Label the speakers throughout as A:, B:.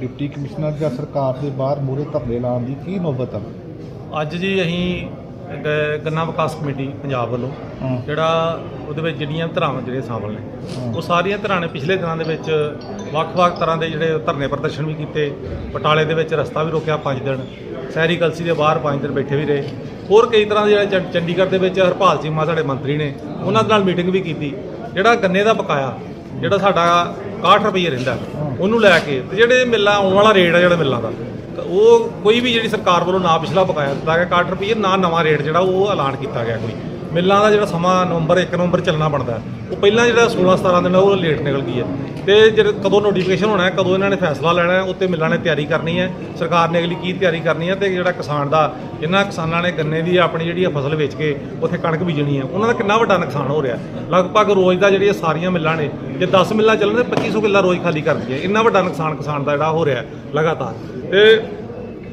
A: Deputy commissioner ਜਾਂ ਸਰਕਾਰ ਦੇ ਬਾਹਰ ਮੂਹਰੇ ਧਰਨੇ ਲਾਉਣ ਦੀ ਕੀ ਨੌਬਤ ਆ?
B: ਅੱਜ ਜੀ ਅਸੀਂ ਗ- ਗੰਨਾ ਵਿਕਾਸ ਕਮੇਟੀ ਪੰਜਾਬ ਵੱਲੋਂ
A: ਹਾਂ।
B: ਜਿਹੜਾ ਉਹਦੇ ਵਿੱਚ ਜਿਹੜੀਆਂ ਧਰਾਵਾਂ ਜਿਹੜੇ ਸ਼ਾਮਲ ਨੇ। ਉਹ ਸਾਰੀਆਂ ਧਰਾਂ ਨੇ ਪਿਛਲੇ ਦਿਨਾਂ ਦੇ ਵਿੱਚ ਵੱਖ-ਵੱਖ ਤਰ੍ਹਾਂ ਦੇ ਜਿਹੜੇ ਧਰਨੇ ਪ੍ਰਦਰਸ਼ਨ ਵੀ ਕੀਤੇ ਬਟਾਲੇ ਦੇ ਵਿੱਚ ਰਸਤਾ ਵੀ ਰੋਕਿਆ 5 ਦਿਨ ਸਹਿਰੀ ਕਲਸੀ ਦੇ ਬਾਹਰ 5 ਦਿਨ ਬੈਠੇ ਵੀ ਰਹੇ। ਹੋਰ ਕਈ ਤਰ੍ਹਾਂ ਦੇ ਜਿਹੜੇ ਚੰ- ਚੰਡੀਗੜ੍ਹ ਦੇ ਵਿੱਚ ਹਰਪਾਲ ਚੀਮਾ ਸਾਡੇ ਮੰਤਰੀ ਨੇ ਉਹਨਾਂ ਦੇ ਨਾਲ ਮੀਟਿੰਗ ਵੀ ਕੀਤੀ। ਜਿਹੜਾ ਗੰਨੇ ਦਾ ਬਕਾਇਆ ਜਿਹੜਾ ਸਾਡਾ 61 ਰੁਪਏ ਰਹਿੰਦਾ ਉਹਨੂੰ ਲੈ ਕੇ ਤੇ ਜਿਹੜੇ ਮਿੱਲਾਂ, ਆਉਣ ਵਾਲਾ ਰੇਟ ਆ ਜਿਹੜਾ ਮਿੱਲਾਂ ਦਾ ਉਹ ਕੋਈ ਵੀ ਜਿਹੜੀ ਸਰਕਾਰ ਵੱਲੋਂ ਨਾ ਪਿਛਲਾ ਬਕਾਇਆ ਦਿੱਤਾ ਗਿਆ 61 ਰੁਪਏ ਨਾ ਨਵਾਂ ਰੇਟ ਜਿਹੜਾ ਉਹ ਐਲਾਨ ਕੀਤਾ ਗਿਆ ਕੋਈ। ਮਿੱਲਾਂ ਦਾ ਜਿਹੜਾ ਸਮਾਂ ਨਵੰਬਰ 1 ਨਵੰਬਰ ਚੱਲਣਾ ਬਣਦਾ ਉਹ ਪਹਿਲਾਂ ਜਿਹੜਾ 16 17 ਦਿਨ ਆ, ਉਹ ਲੇਟ ਨਿਕਲ ਗਈ ਹੈ। ਤੇ ਜਿਹੜੇ ਕਦੋਂ ਨੋਟੀਫਿਕੇਸ਼ਨ ਹੋਣਾ ਹੈ ਕਦੋਂ ਇਹਨਾਂ ਨੇ ਫੈਸਲਾ ਲੈਣਾ ਹੈ ਉੱਤੇ ਮਿੱਲਾਂ ਨੇ ਤਿਆਰੀ ਕਰਨੀ ਹੈ। ਸਰਕਾਰ ਨੇ ਅਗਲੀ ਕੀ ਤਿਆਰੀ ਕਰਨੀ ਹੈ ਤੇ ਜਿਹੜਾ ਕਿਸਾਨ ਦਾ ਜਿਨ੍ਹਾਂ ਕਿਸਾਨਾਂ ਨੇ ਗੰਨੇ ਦੀ ਆਪਣੀ ਜਿਹੜੀ ਆ ਫਸਲ ਵੇਚ ਕੇ ਉੱਥੇ ਕਣਕ ਬੀਜਣੀ ਹੈ ਉਹਨਾਂ ਦਾ ਕਿੰਨਾ ਵੱਡਾ ਨੁਕਸਾਨ ਹੋ ਰਿਹਾ ਲਗਭਗ ਰੋਜ਼ ਦਾ ਜਿਹੜੀਆਂ ਸਾਰੀਆਂ ਮਿੱਲਾਂ ਨੇ ਜੇ 10 ਮਿੱਲਾਂ ਚੱਲਣ ਤੇ 2500 ਕਿੱਲਾ ਰੋਜ਼ ਖਾਲੀ ਕਰਦੀ ਹੈ। ਇੰਨਾ ਵੱਡਾ ਨੁਕਸਾਨ ਕਿਸਾਨ ਦਾ ਜਿਹੜਾ ਹੋ ਰਿਹਾ ਲਗਾਤਾਰ। ਤੇ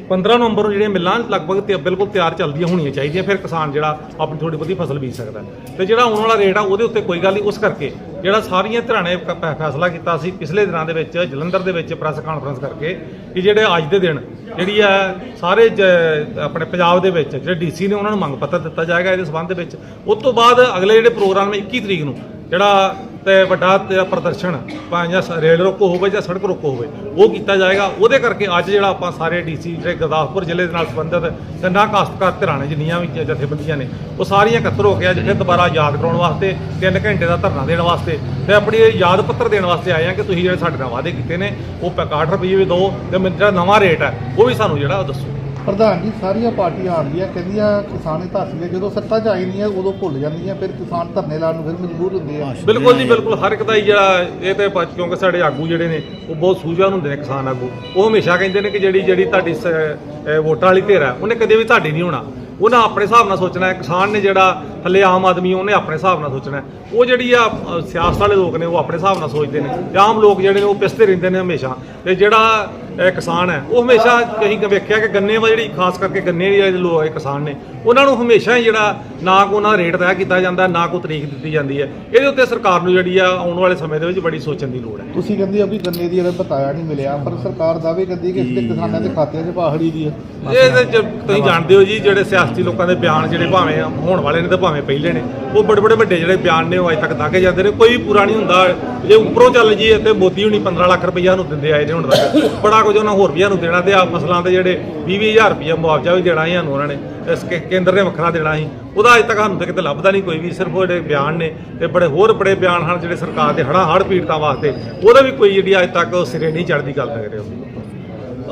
B: 15 ਨਵੰਬਰ ਨੂੰ ਜਿਹੜੀਆਂ ਮਿੱਲਾਂ ਲਗਭਗ ਤੇ ਬਿਲਕੁਲ ਤਿਆਰ ਚੱਲਦੀਆਂ ਹੋਣੀਆਂ ਚਾਹੀਦੀਆਂ, ਫਿਰ ਕਿਸਾਨ ਜਿਹੜਾ ਆਪਣੀ ਥੋੜੀ ਬਹੁਤੀ ਫਸਲ ਬੀਜ ਸਕਦਾ ਹੈ। ਤੇ ਜਿਹੜਾ ਆਉਣ ਵਾਲਾ ਰੇਟ ਆ, ਉਹਦੇ ਉੱਤੇ ਕੋਈ ਗੱਲ ਨਹੀਂ, ਉਸ ਕਰਕੇ ਜਿਹੜਾ ਸਾਰੀਆਂ ਧਿਰਾਂ ਨੇ ਕ- ਫੈਸਲਾ ਕੀਤਾ ਸੀ, ਪਿਛਲੇ ਦਿਨਾਂ ਦੇ ਵਿੱਚ, ਜਲੰਧਰ ਦੇ ਵਿੱਚ ਪ੍ਰੈਸ ਕਾਨਫਰੰਸ ਕਰਕੇ ਕਿ ਜਿਹੜੇ ਅੱਜ ਦੇ ਦਿਨ ਜਿਹੜੀ ਆ ਸਾਰੇ ਜ- ਆਪਣੇ ਪੰਜਾਬ ਦੇ ਵਿੱਚ ਜਿਹੜੇ ਡੀਸੀ ਨੇ ਉਹਨਾਂ ਨੂੰ ਮੰਗ ਪੱਤਰ ਦਿੱਤਾ ਜਾਏਗਾ, ਇਹਦੇ ਸਬੰਧ ਵਿੱਚ ਉਸ ਤੋਂ ਬਾਅਦ ਅਗਲੇ ਜਿਹੜੇ ਪ੍ਰੋਗਰਾਮ ਨੇ 21 ਤਰੀਕ ਨੂੰ ਜਿਹੜਾ ਤੇ ਵੱਡਾ ਤੇ ਪ੍ਰਦਰਸ਼ਨ, ਭਾਵੇਂ ਜਾਂ ਸ- ਰੇਲ ਰੋਕੋ ਹੋਵੇ ਜਾਂ ਸੜਕ ਰੋਕੋ ਹੋਵੇ, ਉਹ ਕੀਤਾ ਜਾਏਗਾ। ਉਹਦੇ ਕਰਕੇ ਅੱਜ ਜਿਹੜਾ ਆਪਾਂ ਸਾਰੇ ਡੀਸੀ ਜਿਹੜੇ ਗੁਰਦਾਸਪੁਰ ਜ਼ਿਲ੍ਹੇ ਦੇ ਨਾਲ ਸੰਬੰਧਿਤ ਗੰਨਾ ਕਾਸ਼ਤਕਾਰ ਧਿਰਾਂ ਨੇ, ਜਿੰਨੀਆਂ ਵੀ ਜਥੇਬੰਦੀਆਂ ਨੇ, ਉਹ ਸਾਰੀਆਂ ਇਕੱਤਰ ਹੋ ਕੇ ਅੱਜ ਫਿਰ ਦੁਬਾਰਾ ਯਾਦ ਕਰਾਉਣ ਵਾਸਤੇ 3 ਘੰਟੇ ਦਾ ਧਰਨਾ ਦੇਣ ਵਾਸਤੇ ਤੇ ਆਪਣੀ ਇਹ ਯਾਦ ਪੱਤਰ ਦੇਣ ਵਾਸਤੇ ਆਏ ਆ ਕਿ ਤੁਸੀਂ ਜਿਹੜੇ ਸਾਡੇ ਨਾਲ ਵਾਅਦੇ ਕੀਤੇ ਨੇ, ਉਹ 61 ਰੁਪਏ ਵੀ ਦਿਓ ਤੇ ਮੈਨੂੰ ਜਿਹੜਾ ਨਵਾਂ ਰੇਟ ਹੈ, ਉਹ ਵੀ ਸਾਨੂੰ ਜਿਹੜਾ ਉਹ ਦੱਸੋ।
A: ਪ੍ਰਧਾਨ ਜੀ ਸਾਰੀਆਂ ਪਾਰਟੀਆਂ ਆਉਂਦੀਆਂ ਕਹਿੰਦੀਆਂ ਕਿਸਾਨ ਹੀ ਧਾਸੀਆਂ ਜਦੋਂ ਸੱਤਾ 'ਚ ਆਈ ਨਹੀਂ ਹੈ ਉਦੋਂ ਭੁੱਲ ਜਾਂਦੀਆਂ ਫਿਰ ਕਿਸਾਨ ਧਰਨੇ ਲਾਉਣ ਨੂੰ ਫਿਰ ਮਜਬੂਰ ਹੁੰਦੇ ਆ।
B: ਬਿਲਕੁਲ ਜੀ ਬਿਲਕੁਲ। ਹਰ ਇੱਕ ਦਾ ਹੀ ਜਿਹੜਾ ਇਹ ਤੇ ਪ- ਕਿਉਂਕਿ ਸਾਡੇ ਆਗੂ ਜਿਹੜੇ ਨੇ ਉਹ ਬਹੁਤ ਸੂਝਵਾਨ ਹੁੰਦੇ ਨੇ ਕਿਸਾਨ ਆਗੂ। ਉਹ ਹਮੇਸ਼ਾ ਕਹਿੰਦੇ ਨੇ ਕਿ ਜਿਹੜੀ ਜਿਹੜੀ ਤੁਹਾਡੀ ਸ- ਅਹ ਵੋਟਾਂ ਵਾਲੀ ਧਿਰ ਹੈ ਉਹਨੇ ਕਦੇ ਵੀ ਤੁਹਾਡੀ ਨਹੀਂ ਹੋਣਾ। ਉਹਨਾਂ ਆਪਣੇ ਹਿਸਾਬ ਨਾਲ ਸੋਚਣਾ ਹੈ ਕਿਸਾਨ ਨੇ ਜਿਹੜਾ ਥੱਲੇ ਆਮ ਆਦਮੀ ਉਹਨੇ ਆਪਣੇ ਹਿਸਾਬ ਨਾਲ ਸੋਚਣਾ ਹੈ। ਉਹ ਜਿਹੜੀ ਆ ਅ, ਸਿਆਸਤ ਵਾਲੇ ਲੋਕ ਨੇ ਉਹ ਆਪਣੇ ਹਿਸਾਬ ਨਾਲ ਸੋਚਦੇ ਨੇ। ਤੇ ਆਮ ਲੋਕ ਜਿਹੜੇ ਨੇ ਉਹ ਪਿਸਦੇ ਰਹਿੰਦੇ ਨੇ ਹਮੇਸ਼ਾ। ਤੇ ਜਿਹੜਾ ਅ, ਕਿਸਾਨ ਹੈ ਉਹ ਹਮੇਸ਼ਾ ਕਹੀਂ ਵੇਖਿਆ ਕਿ ਗੰਨੇ ਵਾ ਜਿਹੜੀ ਖਾਸ ਕਰਕੇ ਗੰਨੇ ਦੇ ਜਿਹੜੇ ਲੋਕ ਹੈ ਕਿਸਾਨ ਨੇ ਉਹਨਾਂ ਨੂੰ ਹਮੇਸ਼ਾ ਹੀ ਜਿਹੜਾ ਨਾ ਕੋ ਉਹਨਾਂ ਦਾ ਰੇਟ ਤੈਅ ਕੀਤਾ ਜਾਂਦਾ ਨਾ ਕੋ ਤਰੀਕ ਦਿੱਤੀ ਜਾਂਦੀ ਹੈ। ਇਹਦੇ ਉੱਤੇ ਸਰਕਾਰ ਨੂੰ ਜਿਹੜੀ ਆ ਆਉਣ ਵਾਲੇ ਸਮੇਂ ਦੇ ਵਿੱਚ ਬੜੀ ਸੋਚਣ ਦੀ ਲੋੜ ਹੈ।
A: ਤੁਸੀਂ ਕਹਿੰਦੇ ਹੋ ਵੀ ਗੰਨੇ ਦੀ ਅਗਰ ਬਤਾਇਆ ਨਹੀਂ ਮਿਲਿਆ ਪਰ ਸਰਕਾਰ ਦਾਅਵੇ ਕਰਦੀ ਕਿ ਇਸ ਤੇ ਕਿਸਾਨਾਂ ਦੇ ਖਾਤਿਆਂ 'ਚ ਪਾਹੜੀ ਦੀ ਹੈ।
B: ਇਹ ਤੇ ਜ- ਤੁਸੀਂ ਜਾਣਦੇ ਹੋ ਜੀ ਜਿਹੜੇ ਸਿਆਸਤੀ ਲੋਕਾਂ ਦੇ ਬਿਆਨ ਜਿਹੜੇ ਭਾਵੇਂ ਹੋਣ ਵਾਲੇ ਨੇ ਤੇ ਭਾਵੇਂ ਪਹਿਲੇ ਨੇ, ਉਹ ਬੜੇ ਬੜੇ ਵੱਡੇ ਜਿਹੜੇ ਬਿਆਨ ਨੇ ਉਹ ਅਜੇ ਤੱਕ ਦਾਗੇ ਜਾਂਦੇ ਨੇ। ਕੋਈ ਪੂਰਾ ਨਹੀਂ ਹੁੰਦਾ, ਜੇ ਉੱਪਰੋਂ ਚੱਲ ਜੀ ਤੇ ਮੋਦੀ ਹੁਣੀ 15 ਲੱਖ ਰੁਪਈਆ ਨੂੰ ਦਿੰਦੇ ਆਏ ਨੇ ਹੁਣ ਤੱਕ। ਬੜਾ ਕੁਝ ਉਹਨਾਂ ਹੋਰ ਵੀ ਸਾਨੂੰ ਦੇਣਾ ਤੇ ਆ ਫਸਲਾਂ ਦੇ ਜਿਹੜੇ 20-20000 ਰੁਪਈਆ ਮੁਆਵਜ਼ਾ ਵੀ ਦੇਣਾ ਸੀ ਸਾਨੂੰ ਉਹਨਾਂ ਨੇ, ਇਸ ਕੇਂਦਰ ਨੇ ਵੱਖਰਾ ਦੇਣਾ ਸੀ। ਉਹਦਾ ਅਜੇ ਤੱਕ ਸਾਨੂੰ ਤੇ ਕਿਤੇ ਲੱਭਦਾ ਨਹੀਂ ਕੋਈ ਵੀ, ਸਿਰਫ ਉਹ ਜਿਹੜੇ ਬਿਆਨ ਨੇ ਤੇ ਬੜੇ ਹੋਰ ਬੜੇ ਬਿਆਨ ਹਨ ਜਿਹੜੇ ਸਰਕਾਰ ਦੇ ਹੜ੍ਹਾਂ ਹੜ੍ਹ ਪੀੜਤਾਂ ਵਾਸਤੇ, ਉਹਦਾ ਵੀ ਕੋਈ ਜਿਹੜੀ ਅਜੇ ਤੱਕ ਸਿਰੇ ਨਹੀਂ ਚੜਦੀ ਗੱਲ ਲੱਗ ਰਹੀ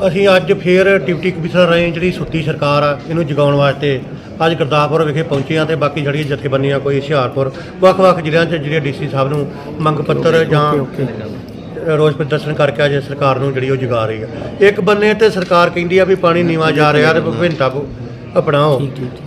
C: ਅਸੀਂ ਅੱਜ ਫੇਰ ਡਿਪਟੀ ਕਮਿਸ਼ਨਰ ਰਹੇ ਜਿਹੜੀ ਸੁੱਤੀ ਸਰਕਾਰ ਆ, ਇਹਨੂੰ ਜਗਾਉਣ ਵਾਸਤੇ ਅੱਜ ਗੁਰਦਾਸਪੁਰ ਵਿਖੇ ਪਹੁੰਚੇ ਆ ਤੇ ਬਾਕੀ ਜਿਹੜੀਆਂ ਜਥੇਬੰਦੀਆਂ ਕੋਈ ਹੁਸ਼ਿਆਰਪੁਰ ਵੱਖ-ਵੱਖ ਜ਼ਿਲ੍ਹਿਆਂ 'ਚ ਜਿਹੜੇ ਡੀਸੀ ਸਾਹਿਬ ਨੂੰ ਮੰਗ ਪੱਤਰ ਜਾਂ ਰੋਸ ਪ੍ਰਦਰਸ਼ਨ ਕਰਕੇ ਅੱਜ ਸਰਕਾਰ ਨੂੰ ਜਿਹੜੀ ਉਹ ਜਗਾ ਰਹੀ ਆ। ਇੱਕ ਬੰਨੇ ਤੇ ਸਰਕਾਰ ਕਹਿੰਦੀ ਆ ਵੀ ਪਾਣੀ ਨੀਵਾ ਜਾ ਰਿਹਾ ਤੇ ਵਿਭਿੰਨਤਾ ਕੋ ਅਪਣਾਓ।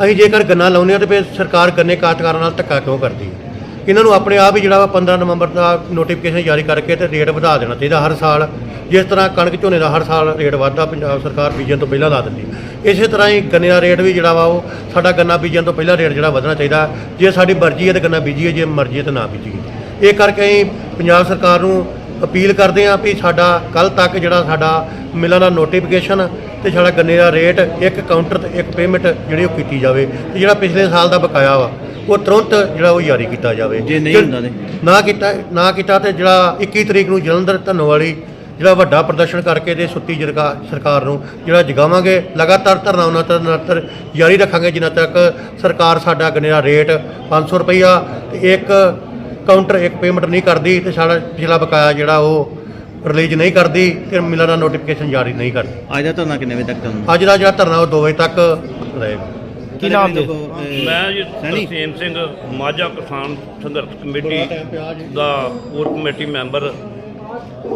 C: ਅਸੀਂ ਜੇਕਰ ਗੰਨਾ ਲਾਉਂਦੇ ਆ ਤੇ ਫਿਰ ਸਰਕਾਰ ਗੰਨੇ ਕਾਸ਼ਤਕਾਰਾਂ ਨਾਲ ਧੱਕਾ ਕਿਉਂ ਕਰਦੀ ਹੈ ਇਹਨਾਂ ਨੂੰ ਆਪਣੇ ਆਪ ਹੀ ਜਿਹੜਾ ਵਾ 15 ਨਵੰਬਰ ਦਾ ਨੋਟੀਫਿਕੇਸ਼ਨ ਜਾਰੀ ਕਰਕੇ ਤੇ ਰੇਟ ਵਧਾ ਦੇਣਾ ਚਾਹੀਦਾ ਹਰ ਸਾਲ। ਜਿਸ ਤਰ੍ਹਾਂ ਕਣਕ ਝੋਨੇ ਦਾ ਹਰ ਸਾਲ ਰੇਟ ਵੱਧਦਾ ਪੰਜਾਬ ਸਰਕਾਰ ਬੀਜਣ ਤੋਂ ਪਹਿਲਾਂ ਲਾ ਦਿੰਦੀ ਹੈ। ਇਸੇ ਤਰ੍ਹਾਂ ਹੀ ਗੰਨੇ ਦਾ ਰੇਟ ਵੀ ਜਿਹੜਾ ਵਾ ਉਹ ਸਾਡਾ ਗੰਨਾ ਬੀਜਣ ਤੋਂ ਪਹਿਲਾਂ ਰੇਟ ਜਿਹੜਾ ਵਧਣਾ ਚਾਹੀਦਾ। ਜੇ ਸਾਡੀ ਮਰਜ਼ੀ ਹੈ ਤੇ ਗੰਨਾ ਬੀਜੀਏ ਜੇ ਮਰਜ਼ੀ ਹੈ ਤੇ ਨਾ ਬੀਜੀਏ। ਇਹ ਕਰਕੇ ਅਸੀਂ ਪੰਜਾਬ ਸਰਕਾਰ ਨੂੰ ਅਪੀਲ ਕਰਦੇ ਹਾਂ ਵੀ ਸਾਡਾ ਕੱਲ ਤੱਕ ਜਿਹੜਾ ਸਾਡਾ ਮਿਲਾਂ ਦਾ ਨੋਟੀਫਿਕੇਸ਼ਨ ਤੇ ਸਾਡਾ ਗੰਨੇ ਦਾ ਰੇਟ ਇੱਕ ਕਾਊਂਟਰ ਤੇ ਇੱਕ ਪੇਮੈਂਟ ਜਿਹੜੀ ਉਹ ਕੀਤੀ ਜਾਵੇ ਤੇ ਜਿਹੜਾ ਪਿਛਲੇ ਸਾਲ ਦਾ ਬਕਾਇਆ ਵਾ ਉਹ ਤੁਰੰਤ ਜਿਹੜਾ ਉਹ ਜਾਰੀ ਕੀਤਾ ਜਾਵੇ।
D: ਜੇ ਨਹੀਂ ਹੁੰਦਾ ਤੇ?
C: ਨਾ ਕੀਤਾ ਨਾ ਕੀਤਾ ਤੇ ਜਿਹੜਾ 21 ਤਰੀਕ ਨੂੰ ਜਲੰਧਰ ਧੰਨੋਵਾਲੀ ਜਿਹੜਾ ਵੱਡਾ ਪ੍ਰਦਰਸ਼ਨ ਕਰਕੇ ਤੇ ਸੁੱਤੀ ਜਰਗਾ ਸਰਕਾਰ ਨੂੰ ਜਿਹੜਾ ਜਗਾਵਾਂਗੇ ਲਗਾਤਾਰ ਧਰਨਾ ਉਹਨਾਂ ਤੱਕ ਨਿਰੰਤਰ ਜਾਰੀ ਰੱਖਾਂਗੇ ਜਿੰਨਾ ਤੱਕ ਸਰਕਾਰ ਸਾਡਾ ਗੰਨੇ ਦਾ ਰੇਟ 500 ਰੁਪਈਆ ਤੇ ਇੱਕ ਕਾਊਂਟਰ ਇੱਕ ਪੇਮੈਂਟ ਨਹੀਂ ਕਰਦੀ ਤੇ ਸਾਡਾ ਪਿਛਲਾ ਬਕਾਇਆ ਜਿਹੜਾ ਉਹ ਰਿਲੀਜ਼ ਨਹੀਂ ਕਰਦੀ ਤੇ ਮਿਲਾਂ ਦਾ ਨੋਟੀਫਿਕੇਸ਼ਨ ਜਾਰੀ ਨਹੀਂ ਕਰਦੀ।
D: ਅੱਜ ਦਾ ਧਰਨਾ ਕਿੰਨੇ ਵਜੇ ਤੱਕ ਚੱਲਣਾ
C: ਅੱਜ ਦਾ ਜਿਹੜਾ ਧਰਨਾ ਉਹ 2 ਵਜੇ ਤੱਕ ਰਹੇਗਾ
D: ਕੀ ਨਾਮ ਦੇ
E: ਮੈਂ ਜੀ ਤਰਸੇਮ ਸਿੰਘ ਮਾਝਾ ਕਿਸਾਨ ਸੰਘਰਸ਼ ਕਮੇਟੀ ਦਾ ਕੋਰ ਕਮੇਟੀ ਮੈਂਬਰ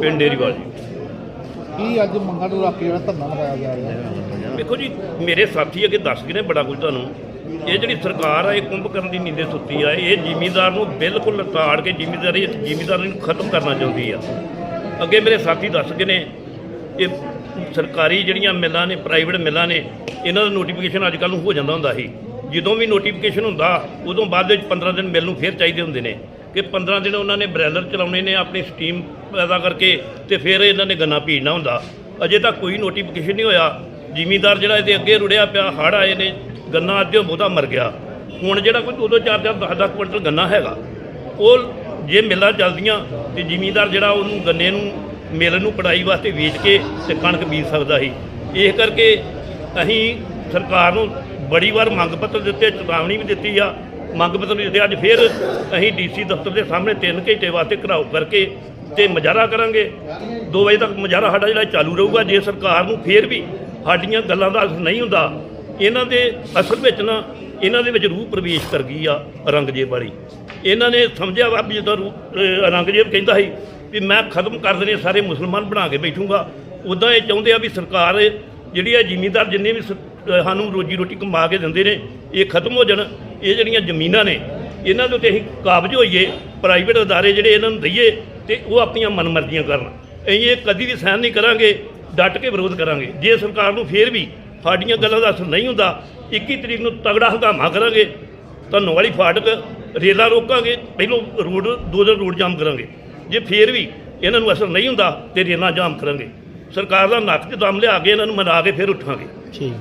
E: ਪਿੰਡ ਡੇਰੀਵਾਲ ਜੀ।
A: ਕੀ ਅੱਜ ਮੰਗਾਂ ਨੂੰ ਰੱਖ ਕੇ ਜਿਹੜਾ ਧਰਨਾ ਲਗਾਇਆ ਜਾ ਰਿਹਾ
E: ਵੇਖੋ ਜੀ ਮੇਰੇ ਸਾਥੀ ਅੱਗੇ ਦੱਸ ਗਏ ਨੇ ਬੜਾ ਕੁਝ ਤੁਹਾਨੂੰ। ਇਹ ਜਿਹੜੀ ਸਰਕਾਰ ਆ ਇਹ ਕੁੰਭ ਕਰਨ ਦੀ ਨੀਂਦੇ ਸੁੱਤੀ ਆ। ਇਹ ਜ਼ਿਮੀਂਦਾਰ ਨੂੰ ਬਿਲਕੁਲ ਤਾੜ ਕੇ ਜ਼ਿਮੀਂਦਾਰੀ ਜ਼ਿਮੀਂਦਾਰੀ ਨੂੰ ਖਤਮ ਕਰਨਾ ਚਾਹੁੰਦੀ ਆ। ਅੱਗੇ ਮੇਰੇ ਸਾਥੀ ਦੱਸ ਗਏ ਨੇ ਇਹ ਸਰਕਾਰੀ ਜਿਹੜੀਆਂ ਮਿੱਲਾਂ ਨੇ ਪ੍ਰਾਈਵੇਟ ਮਿੱਲਾਂ ਨੇ ਇਹਨਾਂ ਦਾ ਨੋਟੀਫਿਕੇਸ਼ਨ ਅੱਜ ਕੱਲ੍ਹ ਨੂੰ ਹੋ ਜਾਂਦਾ ਹੁੰਦਾ ਸੀ। ਜਦੋਂ ਵੀ ਨੋਟੀਫਿਕੇਸ਼ਨ ਹੁੰਦਾ ਉਦੋਂ ਬਾਅਦ ਵਿੱਚ 15 ਦਿਨ ਮਿਲ ਨੂੰ ਫੇਰ ਚਾਹੀਦੇ ਹੁੰਦੇ ਨੇ। ਕਿ 15 ਦਿਨ ਉਹਨਾਂ ਨੇ ਬ੍ਰੈਲਰ ਚਲਾਉਣੇ ਨੇ, ਆਪਣੀ ਸਟੀਮ ਪੈਦਾ ਕਰਕੇ ਤੇ ਫਿਰ ਇਹਨਾਂ ਨੇ ਗੰਨਾ ਪੀੜਨਾ ਹੁੰਦਾ। ਅਜੇ ਤੱਕ ਕੋਈ ਨੋਟੀਫਿਕੇਸ਼ਨ ਨਹੀਂ ਹੋਇਆ। ਜ਼ਿਮੀਂਦਾਰ ਜਿਹੜਾ ਇਹਦੇ ਅੱਗੇ ਰੁੜਿਆ ਪਿਆ, ਹੜ੍ਹ ਆਏ ਨੇ, ਗੰਨਾ ਅੱਧਿਓਂ ਬਹੁਤਾ ਮਰ ਗਿਆ। ਹੁਣ ਜਿਹੜਾ ਕੋਈ ਦੋ ਦੋ ਚਾਰ ਚਾਰ 10 10 ਕੁਇੰਟਲ ਗੰਨਾ ਹੈਗਾ, ਉਹ ਜੇ ਮਿਲਾਂ ਚੱਲਦੀਆਂ ਤੇ ਜ਼ਿਮੀਂਦਾਰ ਜਿਹੜਾ ਉਹਨੂੰ ਗੰਨੇ ਨੂੰ, ਮਿਲ ਨੂੰ ਕਢਾਈ ਵਾਸਤੇ ਵੇਚ ਕੇ ਤੇ ਕਣਕ ਬੀਜ ਸਕਦਾ ਸੀ। ਇਸ ਕਰਕੇ ਅਸੀਂ ਸਰਕਾਰ ਨੂੰ ਬੜੀ ਵਾਰ ਮੰਗ ਪੱਤਰ ਦਿੱਤੇ ਚੇਤਾਵਨੀ ਵੀ ਦਿੱਤੀ ਆ। ਮੰਗ ਪੱਤਰ ਵੀ ਦਿੱਤੇ। ਅੱਜ ਫਿਰ ਅਸੀਂ ਡੀਸੀ ਦਫ਼ਤਰ ਦੇ ਸਾਹਮਣੇ 3 ਘੰਟੇ ਵਾਸਤੇ ਘਰਾਓ ਕਰਕੇ ਤੇ ਮੁਜ਼ਾਹਰਾ ਕਰਾਂਗੇ। 2 ਵਜੇ ਤੱਕ ਮੁਜ਼ਾਹਰਾ ਸਾਡਾ ਜਿਹੜਾ ਚਾਲੂ ਰਹੂਗਾ। ਜੇ ਸਰਕਾਰ ਨੂੰ ਫਿਰ ਵੀ ਸਾਡੀਆਂ ਗੱਲਾਂ ਦਾ ਅਸਰ ਨਹੀਂ ਹੁੰਦਾ, ਇਹਨਾਂ ਦੇ ਅਸਲ ਵਿੱਚ ਨਾ ਇਹਨਾਂ ਦੇ ਵਿੱਚ ਰੂਹ ਪ੍ਰਵੇਸ਼ ਕਰ ਗਈ ਆ ਔਰੰਗਜ਼ੇਬ ਵਾਲੀ। ਇਹਨਾਂ ਨੇ ਸਮਝਿਆ ਵਾ ਵੀ ਜਦੋਂ ਰੂਹ- ਔਰੰਗਜ਼ੇਬ ਕਹਿੰਦਾ ਸੀ ਵੀ ਮੈਂ ਖਤਮ ਕਰ ਦੇਣੇ ਸਾਰੇ ਮੁਸਲਮਾਨ ਬਣਾ ਕੇ ਬੈਠੂੰਗਾ। ਉਦਾਂ ਇਹ ਚਾਹੁੰਦੇ ਆ ਵੀ ਸਰਕਾਰ ਜਿਹੜੀ ਆ ਜ਼ਿਮੀਂਦਾਰ ਜਿੰਨੇ ਵੀ ਸਾਨੂੰ ਰੋਜੀ ਰੋਟੀ ਕਮਾ ਕੇ ਦਿੰਦੇ ਨੇ, ਇਹ ਖਤਮ ਹੋ ਜਾਣ। ਇਹ ਜਿਹੜੀਆਂ ਜ਼ਮੀਨਾਂ ਨੇ, ਇਹਨਾਂ ਦੇ ਉੱਤੇ ਅਸੀਂ ਕਾਬਜ ਹੋਈਏ ਪ੍ਰਾਈਵੇਟ ਅਦਾਰੇ ਜਿਹੜੇ ਇਹਨਾਂ ਨੂੰ ਦਈਏ ਤੇ ਉਹ ਆਪਣੀਆਂ ਮਨਮਰਜ਼ੀਆਂ ਕਰਨ। ਅਸੀਂ ਇਹ ਕਦੀ ਵੀ ਸਹਿਣ ਨਹੀਂ ਕਰਾਂਗੇ, ਡਟ ਕੇ ਵਿਰੋਧ ਕਰਾਂਗੇ। ਜੇ ਸਰਕਾਰ ਨੂੰ ਫੇਰ ਵੀ ਸਾਡੀਆਂ ਗੱਲਾਂ ਦਾ ਅਸਰ ਨਹੀਂ ਹੁੰਦਾ 21 ਤਰੀਕ ਨੂੰ ਤਗੜਾ ਹੰਗਾਮਾ ਕਰਾਂਗੇ ਤੁਹਾਨੂੰ ਵਾਲੀ ਫਾਟਕ, ਰੇਲਾਂ ਰੋਕਾਂਗੇ, ਪਹਿਲੋਂ ਰੋਡ, ਦੋ ਦਿਨ ਰੋਡ ਜਾਮ ਕਰਾਂਗੇ। ਜੇ ਫੇਰ ਵੀ ਇਹਨਾਂ ਨੂੰ ਅਸਰ ਨਹੀਂ ਹੁੰਦਾ ਤੇ ਰੇਲਾਂ ਜਾਮ ਕਰਾਂਗੇ। ਸਰਕਾਰ ਦਾ ਨੱਕ 'ਚ ਦਮ ਲਿਆ ਕੇ ਇਹਨਾਂ ਨੂੰ ਮਨਾ ਕੇ ਫਿਰ ਉੱਠਾਂਗੇ।
D: ਠੀਕ।